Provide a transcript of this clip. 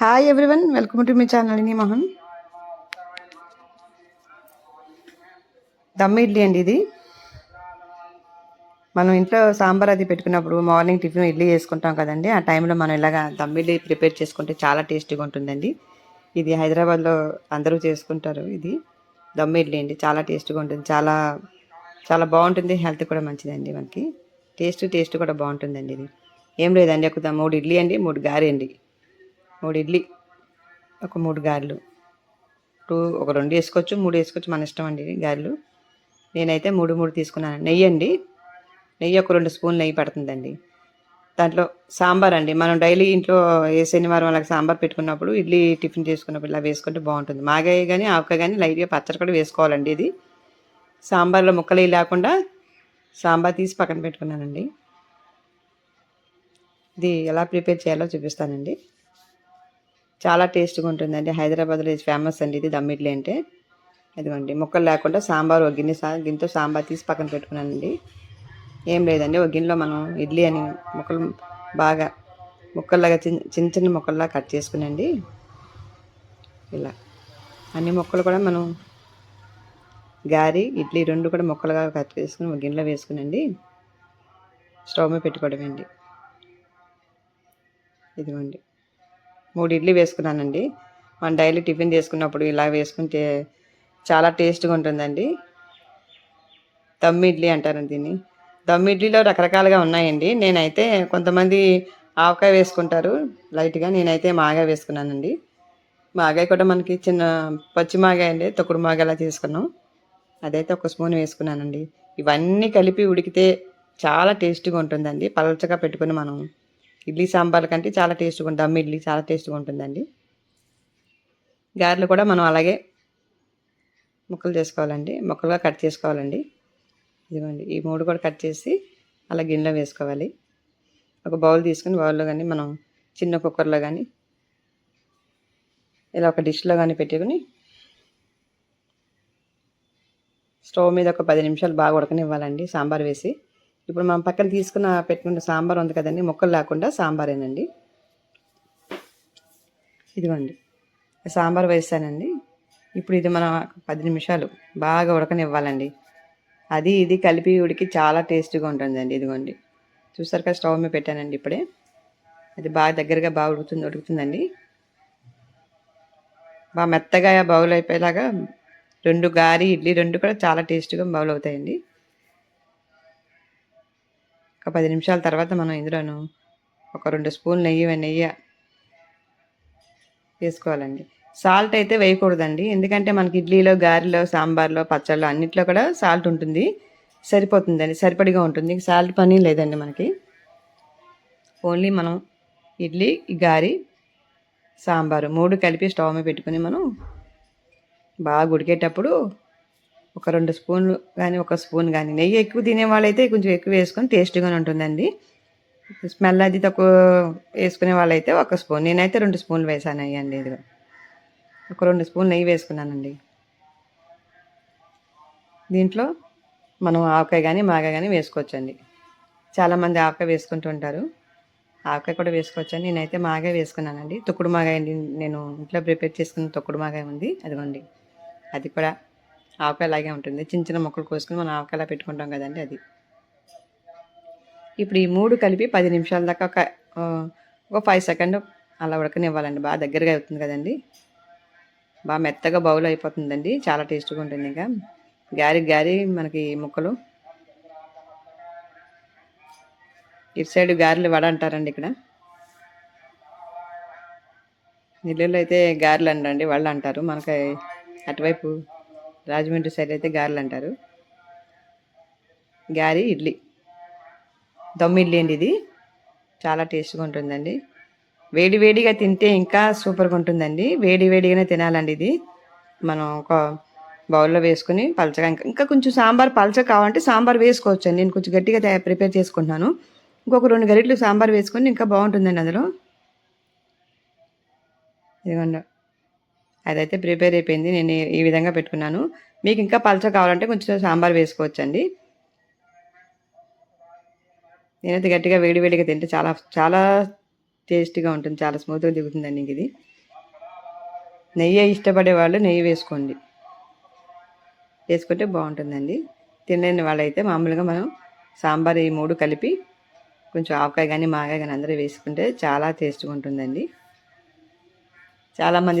Hi everyone welcome to మీ channel నీ మోహన్ దమ్ ఇడ్లీ అండి ఇది మనం ఇంట్లో సాంబార్ అది పెట్టుకున్నప్పుడు మార్నింగ్ టిఫిన్ ఇడ్లీ చేసుకుంటాం కదండి ఆ టైంలో మనం ఇలాగ దమ్ ఇడ్లీ ప్రిపేర్ చేసుకుంటే చాలా టేస్టీగా ఉంటుందండి. ఇది హైదరాబాద్లో అందరూ చేసుకుంటారు ఇది దమ్ ఇడ్లీ అండి చాలా టేస్ట్గా ఉంటుంది. చాలా చాలా బాగుంటుంది హెల్త్ కూడా మంచిదండి మనకి టేస్ట్ టేస్ట్ కూడా బాగుంటుందండి ఇది ఏం లేదండి ఒక మూడు ఇడ్లీ అండి మూడు గారె అండి మూడు ఇడ్లీ ఒక మూడు గారెలు. టూ ఒక రెండు వేసుకోవచ్చు మూడు వేసుకోవచ్చు మన ఇష్టం అండి గారెలు. నేనైతే మూడు మూడు తీసుకున్నాను. నెయ్యి అండి. నెయ్యి ఒక రెండు స్పూన్లు నెయ్యి పడుతుందండి. దాంట్లో సాంబార్ అండి. మనం డైలీ ఇంట్లో ఏ శనివారం అలాగే సాంబార్ పెట్టుకున్నప్పుడు ఇడ్లీ టిఫిన్ చేసుకున్నప్పుడు ఇలా వేసుకుంటే బాగుంటుంది. మాగాయ కానీ ఆవకాయ కానీ లైట్గా పచ్చడి కూడా వేసుకోవాలండి ఇది. సాంబార్లో ముక్కలు లేకుండా సాంబార్ తీసి పక్కన పెట్టుకున్నానండి. ఇది ఎలా ప్రిపేర్ చేయాలో చూపిస్తానండి. చాలా టేస్ట్గా ఉంటుందండి. హైదరాబాద్లో ఇది ఫేమస్ అండి. ఇది దమ్ ఇడ్లీ అంటే. ఇదిగోండి. ముక్కలు లేకుండా సాంబార్ ఒక గిన్నె సా గిన్నెతో సాంబార్ తీసి పక్కన పెట్టుకున్నానండి. ఏం లేదండి. ఒక గిన్నెలో మనం ఇడ్లీ అని ముక్కలు బాగా ముక్కల్లాగా చిన్న చిన్న చిన్న ముక్కల్లా కట్ చేసుకునండి. ఇలా. అన్ని ముక్కలు కూడా మనం గారి ఇడ్లీ రెండు కూడా ముక్కలుగా కట్ చేసుకుని ఒక గిన్నెలో వేసుకునండి. స్టవ్ మీద పెట్టుకోవడమేండి. ఇదిగోండి. మూడు ఇడ్లీ వేసుకున్నానండి. మనం డైలీ టిఫిన్ చేసుకున్నప్పుడు ఇలా వేసుకుంటే చాలా టేస్ట్గా ఉంటుందండి. దమ్ ఇడ్లీ అంటారండి దీన్ని. దమ్ ఇడ్లీలో రకరకాలుగా ఉన్నాయండి. నేనైతే కొంతమంది ఆవకాయ వేసుకుంటారు. లైట్గా నేనైతే మాగాయ వేసుకున్నానండి. మాగాయ కూడా మనకి చిన్న పచ్చి మాగాయ అండి. తొక్కుడు మాగాయ అలా చేసుకున్నాం. అదైతే ఒక స్పూన్ వేసుకున్నానండి. ఇవన్నీ కలిపి ఉడికితే చాలా టేస్టీగా ఉంటుందండి. పలచగా పెట్టుకుని మనం ఇడ్లీ సాంబార్ కంటే చాలా టేస్ట్గా ఉంటుంది. దమ్ ఇడ్లీ చాలా టేస్ట్గా ఉంటుందండి. గారెలు కూడా మనం అలాగే ముక్కలు చేసుకోవాలండి. ముక్కలుగా కట్ చేసుకోవాలండి. ఇదిగోండి ఈ మూడు కూడా కట్ చేసి అలా గిన్నెలో వేసుకోవాలి. ఒక బౌల్ తీసుకుని బౌల్లో కానీ మనం చిన్న కుక్కర్లో కానీ ఇలా ఒక డిష్లో కానీ పెట్టుకుని స్టవ్ మీద ఒక పది నిమిషాలు బాగా ఉడకనివ్వాలండి. సాంబార్ వేసి ఇప్పుడు మనం పక్కన తీసుకున్న పెట్టుకున్న సాంబార్ ఉంది కదండి ముక్కలు లేకుండా సాంబారేనండి. ఇదిగోండి సాంబార్ వేసానండి. ఇప్పుడు ఇది మనం పది నిమిషాలు బాగా ఉడకనివ్వాలండి. అది ఇది కలిపి ఉడికి చాలా టేస్ట్గా ఉంటుందండి ఇదిగోండి. చూసారు కదా స్టవ్ మీద పెట్టానండి ఇప్పుడే. అది బాగా దగ్గరగా బాగా ఉడుకుతుంది ఉడుకుతుందండి. బాగా మెత్తగా బౌల్ అయిపోయేలాగా రెండు గారి ఇడ్లీ రెండు కూడా చాలా టేస్ట్గా బౌల్ అవుతాయండి. ఒక పది నిమిషాల తర్వాత మనం ఇందులోను ఒక రెండు స్పూన్ నెయ్యి నెయ్యి వేసుకోవాలండి. సాల్ట్ అయితే వేయకూడదండి. ఎందుకంటే మనకి ఇడ్లీలో గారెలో సాంబార్లో పచ్చళ్ళు అన్నిట్లో కూడా సాల్ట్ ఉంటుంది. సరిపోతుందండి. సరిపడిగా ఉంటుంది. సాల్ట్ పని లేదండి మనకి. ఓన్లీ మనం ఇడ్లీ గారి సాంబారు మూడు కలిపి స్టవ్ మీద పెట్టుకుని మనం బాగా ఉడికేటప్పుడు ఒక రెండు స్పూన్లు కానీ ఒక స్పూన్ కానీ. నెయ్యి ఎక్కువ తినే వాళ్ళైతే కొంచెం ఎక్కువ వేసుకొని టేస్ట్గానే ఉంటుందండి. స్మెల్ అది తక్కువ వేసుకునే వాళ్ళైతే ఒక స్పూన్. నేనైతే రెండు స్పూన్లు వేసాను అయ్యండి ఇదిగో. ఒక రెండు స్పూన్ నెయ్యి వేసుకున్నానండి. దీంట్లో మనం ఆవకాయ కానీ మాగాయ కానీ వేసుకోవచ్చండి. చాలామంది ఆవకాయ వేసుకుంటూ ఉంటారు. ఆవకాయ కూడా వేసుకోవచ్చండి. నేనైతే మాగాయ వేసుకున్నానండి. తొక్కుడు మాగాయ అండి. నేను ఇంట్లో ప్రిపేర్ చేసుకున్న తొక్కుడు మాగాయ ఉంది. అదిగోండి. అది కూడా ఆవకాయ లాగే ఉంటుంది. చిన్న చిన్న ముక్కలు కోసుకుని మనం ఆవకాయలా పెట్టుకుంటాం కదండి అది. ఇప్పుడు ఈ మూడు కలిపి పది నిమిషాల దాకా ఒక ఒక ఫైవ్ సెకండ్ అలా ఉడకనివ్వాలండి. బాగా దగ్గరగా అవుతుంది కదండి. బాగా మెత్తగా బౌల్ అయిపోతుందండి. చాలా టేస్ట్గా ఉంటుంది ఇంకా. గారి గారి మనకి ముక్కలు. ఇటు సైడ్ గారెలు వడ అంటారండి ఇక్కడ. నెల్లూరులో అయితే గారెలు అండి వాళ్ళు అంటారు. మనకి అటువైపు రాజమండ్రి సైడ్ అయితే గారెలు అంటారు. గారి ఇడ్లీ. దమ్ ఇడ్లీ అండి ఇది. చాలా టేస్ట్గా ఉంటుందండి. వేడి వేడిగా తింటే ఇంకా సూపర్గా ఉంటుందండి. వేడి వేడిగానే తినాలండి ఇది. మనం ఒక బౌల్లో వేసుకుని పలచగా ఇంకా ఇంకా కొంచెం సాంబార్ పలచ కావాలంటే సాంబార్ వేసుకోవచ్చు నేను కొంచెం గట్టిగా ప్రిపేర్ చేసుకుంటున్నాను. ఇంకొక రెండు గరిటలు సాంబార్ వేసుకొని ఇంకా బాగుంటుందండి అందులో. ఇదిగోండి. అదైతే ప్రిపేర్ అయిపోయింది. నేను ఈ- విధంగా పెట్టుకున్నాను. మీకు ఇంకా పలచ కావాలంటే కొంచెం సాంబార్ వేసుకోవచ్చండి. నేనైతే గట్టిగా వేడి వేడిగా తింటే చాలా చాలా టేస్టీగా ఉంటుంది. చాలా స్మూత్గా దిగుతుందండి ఇంక ఇది. నెయ్యి ఇష్టపడే వాళ్ళు నెయ్యి వేసుకోండి. వేసుకుంటే బాగుంటుందండి. తినలేని వాళ్ళైతే మామూలుగా మనం సాంబార్ ఈ మూడు కలిపి కొంచెం ఆవకాయ కానీ మాగాయ కానీ అందరూ వేసుకుంటే చాలా టేస్ట్గా ఉంటుందండి. చాలామంది